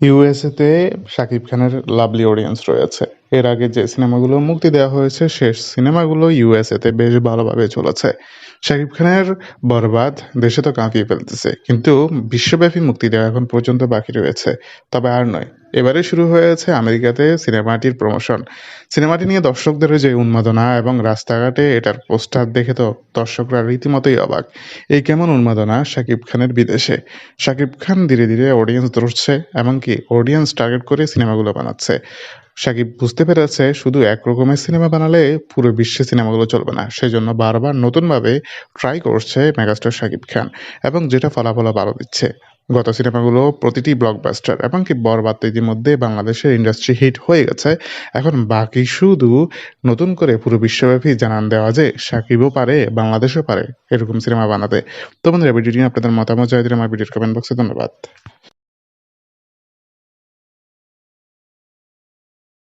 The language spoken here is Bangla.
ইউএসএতে শাকিব খানের লাভলি অডিয়েন্স রয়েছে। এর আগে যে সিনেমাগুলো মুক্তি দেওয়া হয়েছে, শেষ সিনেমাগুলো ইউএসএতে বেশ ভালোভাবে চলেছে। শাকিব খানের বরবাদ দেশে তো কাঁপিয়ে ফেলতেছে, কিন্তু বিশ্বব্যাপী মুক্তি দেওয়া এখন পর্যন্ত বাকি রয়েছে। তবে আর নয় এবারে শুরু হয়েছে আমেরিকাতে সিনেমাটির প্রমোশন সিনেমাটি নিয়ে দর্শকদের যে উন্মাদনা এবং রাস্তাঘাটে এটার পোস্টার দেখে তো দর্শকরা রীতিমতোই অবাক। এই কেমন উন্মাদনা শাকিব খানের বিদেশে? শাকিব খান ধীরে ধীরে অডিয়েন্স ধরছে, এমনকি অডিয়েন্স টার্গেট করে সিনেমাগুলো বানাচ্ছে। শাকিব বুঝতে পেরেছে শুধু এক রকমের সিনেমা বানালে পুরো বিশ্বে সিনেমাগুলো চলবে না। সেজন্য বারবার নতুনভাবে ট্রাই করছে মেগাস্টার শাকিব খান এবং যেটা ফলাফলও ভালো দিচ্ছে। গত সিনেমাগুলো প্রতিটি ব্লকবাস্টার এবং কি বরবাদ ইতিমধ্যে বাংলাদেশের ইন্ডাস্ট্রি হিট হয়ে গেছে। এখন বাকি শুধু নতুন করে পুরো বিশ্বব্যাপী জানান দেওয়া যে সাকিবও পারে, বাংলাদেশও পারে এরকম সিনেমা বানাতে। তো বন্ধুরা, ভিডিওটি আপনাদের মতামত জানিয়ে দিন আমার ভিডিওর কমেন্ট বক্সে ধন্যবাদ।